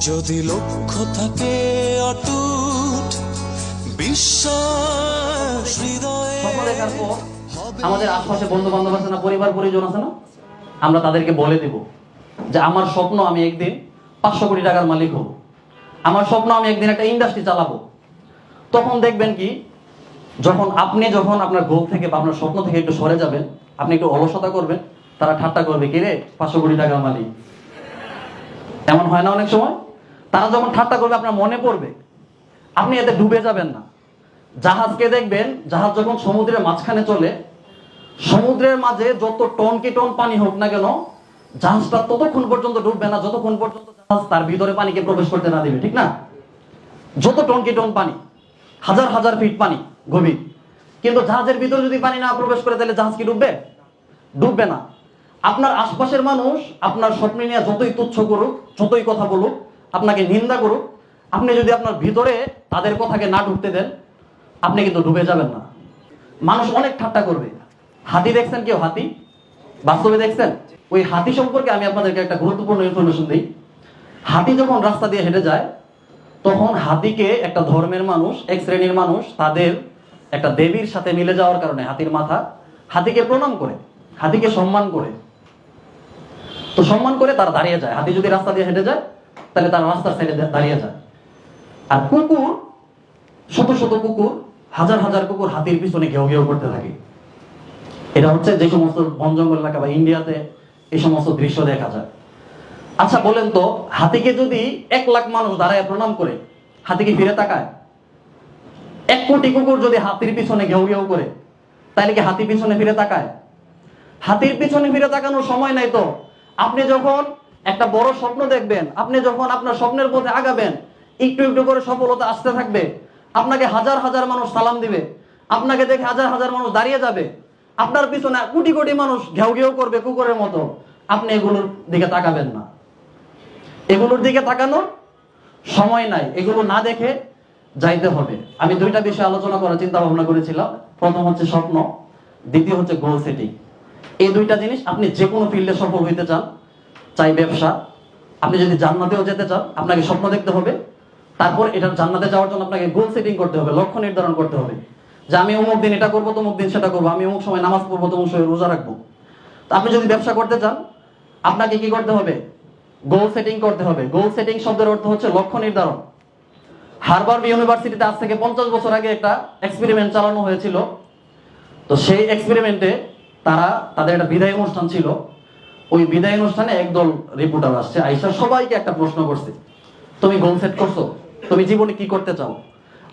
যদি লক্ষ্য থাকে অটুট বিশ্বাস হৃদয়ে আমাদের আশপাশে বন্ধু বান্ধব আছে না পরিবার পরিজন আছে না আমরা তাদেরকে বলে দেব যে আমার স্বপ্ন আমি একদিন পাঁচশো কোটি টাকার মালিক হব। আমার স্বপ্ন আমি একদিন একটা ইন্ডাস্ট্রি চালাবো। তখন দেখবেন কি যখন আপনি যখন আপনার গোল থেকে বা আপনার স্বপ্ন থেকে একটু সরে যাবেন আপনি একটু অলসতা করবেন তারা ঠাট্টা করবে কি রে পাঁচশো কোটি টাকার মালিক? এমন হয় না অনেক সময়? তারা যখন ঠাট্টা করবে, আপনার মনে পড়বে। আপনি এতে ডুবে যাবেন না। জাহাজকে দেখবেন? জাহাজ যখন সমুদ্রের মাঝখানে চলে, সমুদ্রের মাঝে যত টন কি টন পানি হোক না কেন, জাহাজটা ততক্ষণ পর্যন্ত ডুববে না, যতক্ষণ পর্যন্ত জাহাজ তার ভিতরে পানিকে প্রবেশ করতে না দেবে, ঠিক না? যত টন কি টন পানি, হাজার হাজার ফিট পানি, গভীর। কিন্তু জাহাজের ভিতরে যদি পানি না প্রবেশ করে, তাহলে জাহাজ কি ডুববে? ডুববে না। আপনার আশপাশের মানুষ আপনার স্বপ্ন নিয়ে যতই তুচ্ছ করুক, যতই কথা বলুক আপনাকে নিন্দা করুক। আপনি যদি আপনার ভিতরে তাদের কথাকে না ঢুকতে দেন, আপনি কিন্তু ডুবে যাবেন না। মানুষ অনেক ঠাট্টা করবে। হাতি দেখছেন কেউ? হাতি? বাস্তবে দেখছেন? ওই হাতি সম্পর্কে আমি আপনাদেরকে একটা গুরুত্বপূর্ণ ইনফরমেশন দিই। হাতি যখন রাস্তা দিয়ে হেঁটে যায়, তখন হাতিকে একটা ধর্মের মানুষ, এক শ্রেণির মানুষ, তাদের একটা দেবীর সাথে মিলে যাওয়ার কারণে হাতির মাথা হাতিকে প্রণাম করে, হাতিকে সম্মান করে। তো সম্মান করে তারা দাঁড়িয়ে যায়। হাতি যদি রাস্তা দিয়ে হেঁটে যায় তাহলে তারা রাস্তার সাইডে দাঁড়িয়ে যায় আর কুকুর, শত শত কুকুর, হাজার হাজার কুকুর হাতির পিছনে ঘেউ ঘেউ করতে থাকে। এটা হচ্ছে যে সমস্ত বন জঙ্গল এলাকা বা ইন্ডিয়াতে এই সমস্ত দৃশ্য দেখা যায়। আচ্ছা বলেন তো, হাতিকে যদি এক লাখ মানুষ দাঁড়ায় প্রণাম করে, হাতিকে ফিরে তাকায়? এক কোটি কুকুর যদি হাতির পিছনে ঘেউ ঘেউ করে, তাহলে কি হাতি পিছনে ফিরে তাকায়? হাতির পিছনে ফিরে তাকানোর সময় নাই তো। আপনি যখন একটা বড় স্বপ্ন দেখবেন। আপনি যখন আপনার স্বপ্নের পথে আগাবেন, একটু একটু করে সফলতা আসতে থাকবে। আপনাকে হাজার হাজার মানুষ সালাম দিবে। আপনাকে দেখে হাজার হাজার মানুষ দাঁড়িয়ে যাবে। আপনার পিছনে কোটি কোটি মানুষ ঘেউ ঘেউ করবে কুকুরের মতো। আপনি এগুলোর দিকে তাকাবেন না। এগুলোর দিকে তাকানোর সময় নাই। এগুলো না দেখে যাইতে হবে। আমি দুইটা বিষয় আলোচনা করার চিন্তা ভাবনা করেছিলাম। প্রথম হচ্ছে স্বপ্ন, দ্বিতীয় হচ্ছে গোল সেটিং এই দুইটা জিনিস আপনি যে কোনো ফিল্ডে সফল হইতে চান। চাই ব্যবসা। আপনি যদি জান্নাতেও যেতে চান আপনাকে স্বপ্ন দেখতে হবে। তারপর এটা জান্নাতে যাওয়ার জন্য আপনাকে গোল সেটিং করতে হবে, লক্ষ্য নির্ধারণ করতে হবে। যে আমি অমুক দিন এটা করব, তমুক দিন সেটা করব, আমি অমুক সময় নামাজ পড়ব, তমুক সময় রোজা রাখব। তো আপনি যদি ব্যবসা করতে চান, আপনাকে কি করতে হবে? গোল সেটিং করতে হবে। গোল সেটিং শব্দের অর্থ হচ্ছে লক্ষ্য নির্ধারণ। হারবার ইউনিভার্সিটিতে আজ থেকে পঞ্চাশ বছর আগে একটা এক্সপেরিমেন্ট চালানো হয়েছিল। তো সেই এক্সপেরিমেন্টে তারা তাদের একটা বিদায় অনুষ্ঠান ছিল। ওই বিদায় অনুষ্ঠানে একদল রিপোর্টার আসছে, আইসা সবাইকে একটা প্রশ্ন করছে, তুমি গোল সেট করছ? তুমি জীবনে কি করতে চাও?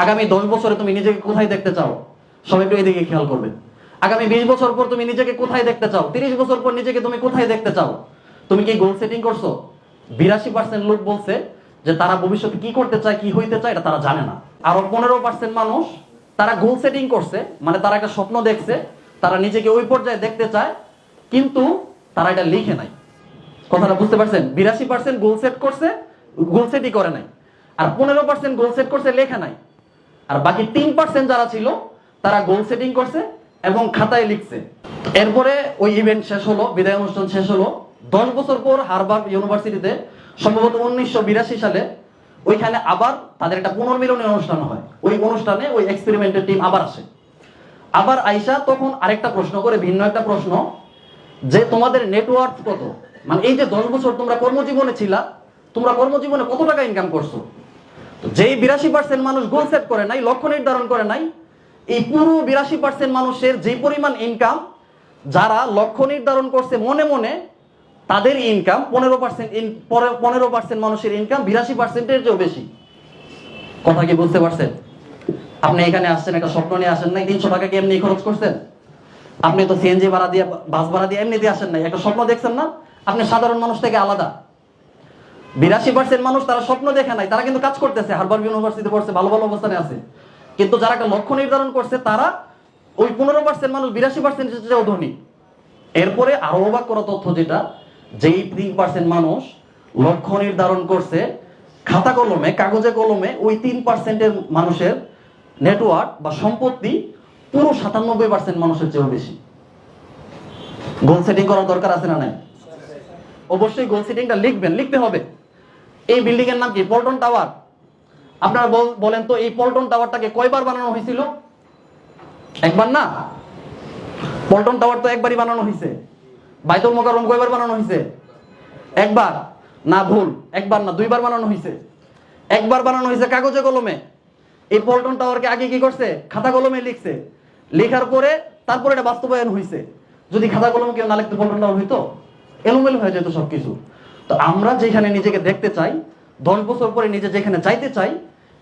আগামী দশ বছরে তুমি নিজেকে কোথায় দেখতে চাও? সবাই একটু এদিকে খেয়াল করবে, আগামী বিশ বছর পর তুমি নিজেকে কোথায় দেখতে চাও? তিরিশ বছর পর নিজেকে তুমি কোথায় দেখতে চাও? তুমি কি গোল সেটিং করছ? বিরাশি পার্সেন্ট লোক বলছে যে তারা ভবিষ্যতে কি করতে চায়, কি হইতে চায়, এটা তারা জানে না। আরও পনেরো পার্সেন্ট মানুষ তারা গোল সেটিং করছে মানে তারা একটা স্বপ্ন দেখছে, তারা নিজেকে ওই পর্যায়ে দেখতে চায়, কিন্তু তারা এটা লিখে নাই। কথাটা বুঝতে পারছেন? বিরাশি পার্সেন্ট গোল সেট করছে গোল সেটই করে নাই। আর পনেরো পার্সেন্ট গোল সেট করছে, লেখা নাই। আর বাকি তিন পার্সেন্ট যারা ছিল, তারা গোল সেটিং করছে এবং খাতায় লিখছে। এরপরে ওই ইভেন্ট শেষ হলো, বিদায় অনুষ্ঠান শেষ হলো। দশ বছর পর হারবার্ড ইউনিভার্সিটিতে, সম্ভবত উনিশশো বিরাশি সালে, ওইখানে আবার তাদের একটা পুনর্মিলনী অনুষ্ঠান হয়। ওই অনুষ্ঠানে ওই এক্সপেরিমেন্টের টিম আবার আসে। আবার আইসা তখন আরেকটা প্রশ্ন করে, ভিন্ন একটা প্রশ্ন। যে তোমাদের নেটওয়ার্ক কত? মানে এই যে দশ বছর তোমরা কর্মজীবনে ছিলা, তোমরা কর্মজীবনে কত টাকা ইনকাম করছ? তো যেই বিরাশি পার্সেন্ট মানুষ গোল সেট করে নাই, লক্ষ্য নির্ধারণ করে নাই, এই পুরো বিরাশি পার্সেন্ট মানুষের যে পরিমাণ ইনকাম যারা লক্ষ্য নির্ধারণ করছে মনে মনে, তাদের ইনকাম পনেরো পার্সেন্ট পনেরো পার্সেন্ট মানুষের ইনকাম বিরাশি পার্সেন্টের চেয়েও বেশি। কথা কি বুঝতে পারছেন? আপনি এখানে আসছেন, একটা স্বপ্ন নিয়ে আসেন নাই, তিনশো টাকা কি এমনি খরচ করছেন? আপনি তো সিএনজি ভাড়া দিয়ে, বাস ভাড়া দিয়ে এমনিতে আসেন নাই। একটা স্বপ্ন দেখছেন না? আপনি সাধারণ মানুষ থেকে আলাদা। বিরাশি পার্সেন্ট মানুষ তারা স্বপ্ন দেখে নাই, তারা কিন্তু কাজ করতেছে। হারবার্ড ইউনিভার্সিটি পড়ছে, ভালো ভালো অবস্থানে আছে। কিন্তু যারা একটা লক্ষ্য নির্ধারণ করছে, তারা ওই পনেরো পার্সেন্ট মানুষ, বিরাশি পার্সেন্ট চেয়েও ধনী। এরপরে আরও অবাক করা তথ্য যেটা, যেই তিন পার্সেন্ট মানুষ লক্ষ্য নির্ধারণ করছে, খাতা কলমে, কাগজে কলমে ওই তিন পার্সেন্টের মানুষের নেটওয়ার্ক বা সম্পত্তি পুরো সাতানব্বই পার্সেন্ট মানুষের চেয়েও বেশি। গোল সেটিং করার দরকার আছে না নাই? অবশ্যই গোল সেটিংটা লিখবেন, লিখতে হবে। এই বিল্ডিং এর নাম কি? পল্টন টাওয়ার। আপনারা বল- বলেন তো, এই পল্টন টাওয়ারটাকে কয়বার বানানো হয়েছিল? একবার না? পল্টন টাওয়ার তো একবারই বানানো হয়েছে। বাইতুল মোকাররম কয়বার বানানো হয়েছে? একবার। না, ভুল। একবার না, দুইবার বানানো হয়েছে। একবার বানানো হয়েছে কাগজে কলমে। এই পল্টন টাওয়ারকে আগে কি করছে? খাতা কলমে লিখছে। লেখার পরে তারপরে এটা বাস্তবায়ন হয়েছে যদি খাতা কলম কেউ না লিখতে পল্টন হইতো, এলোমেলো হয়ে যেত সবকিছু। তো আমরা যেখানে নিজেকে দেখতে চাই, দশ বছর পরে নিজে যেখানে চাইতে চাই,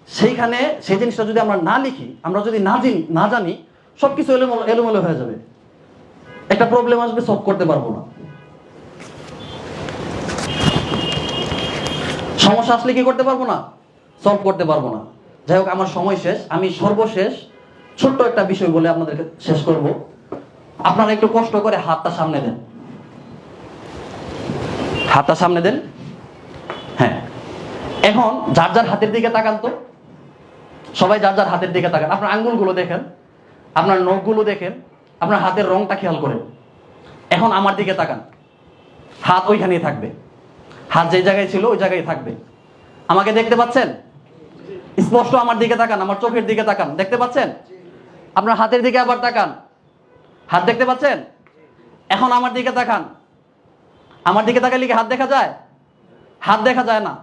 সেইখানে সেই জিনিসটা যদি আমরা না লিখি, আমরা যদি না জানি না জানি, সবকিছু এলোমেলো এলোমেলো হয়ে যাবে। একটা প্রবলেম আসবে সলভ করতে পারব না। সমস্যা আসলে কি করতে পারব না? সলভ করতে পারব না। যাই হোক, আমার সময় শেষ, আমি সর্বশেষ ছোট্ট একটা বিষয় বলে আপনাদেরকে শেষ করব। আপনারা একটু কষ্ট করে হাতটা সামনে দেন। হাতটা সামনে দেন। হ্যাঁ। এখন যার যার হাতের দিকে তাকান তো। সবাই যার যার হাতের দিকে তাকান। আপনার আঙ্গুলগুলো দেখেন। আপনার নখগুলো দেখেন। আপনার হাতের রংটা খেয়াল করেন। এখন আমার দিকে তাকান। হাত ওইখানেই থাকবে। হাত যে জায়গায় ছিল ওই জায়গায় থাকবে। আমাকে দেখতে পাচ্ছেন? স্পষ্ট আমার দিকে তাকান, আমার চোখের দিকে তাকান। দেখতে পাচ্ছেন? আপনার হাতের দিকে আবার তাকান। হাত দেখতে পাচ্ছেন? এখন আমার দিকে তাকান। আমার দিকে তাকালে কি হাত দেখা যায়? হাত দেখা যায় না।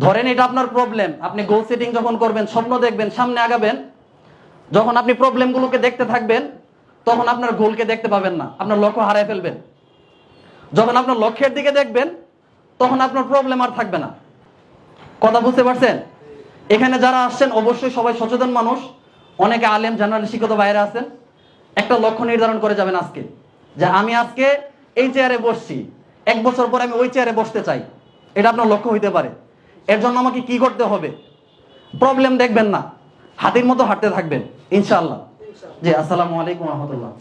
ধরেন এটা আপনার প্রবলেম আপনি গোল সেটিং যখন করবেন, স্বপ্ন দেখবেন, সামনে আগাবেন, যখন আপনি প্রবলেমগুলোকে দেখতে থাকবেন, তখন আপনার গোলকে দেখতে পাবেন না। আপনার লক্ষ্য হারায় ফেলবেন। যখন আপনার লক্ষ্যের দিকে দেখবেন, তখন আপনার প্রবলেম আর থাকবে না। কথা বুঝতে পারছেন? এখানে যারা আসছেন, অবশ্যই সবাই সচেতন মানুষ। অনেকে আলেম জেনারেল শিক্ষিত বাইরে আছেন। একটা লক্ষ্য নির্ধারণ করে যাবেন আজকে, যে আমি আজকে এই চেয়ারে বসছি। এক বছর পরে আমি ওই চেয়ারে বসতে চাই। এটা আপনার লক্ষ্য হইতে পারে। এর জন্য আমাকে কি করতে হবে? প্রবলেম দেখবেন না। হাতির মতো হাঁটতে থাকবেন, ইনশাআল্লাহ। জি, আসসালামু আলাইকুম রহমতুল্লাহ।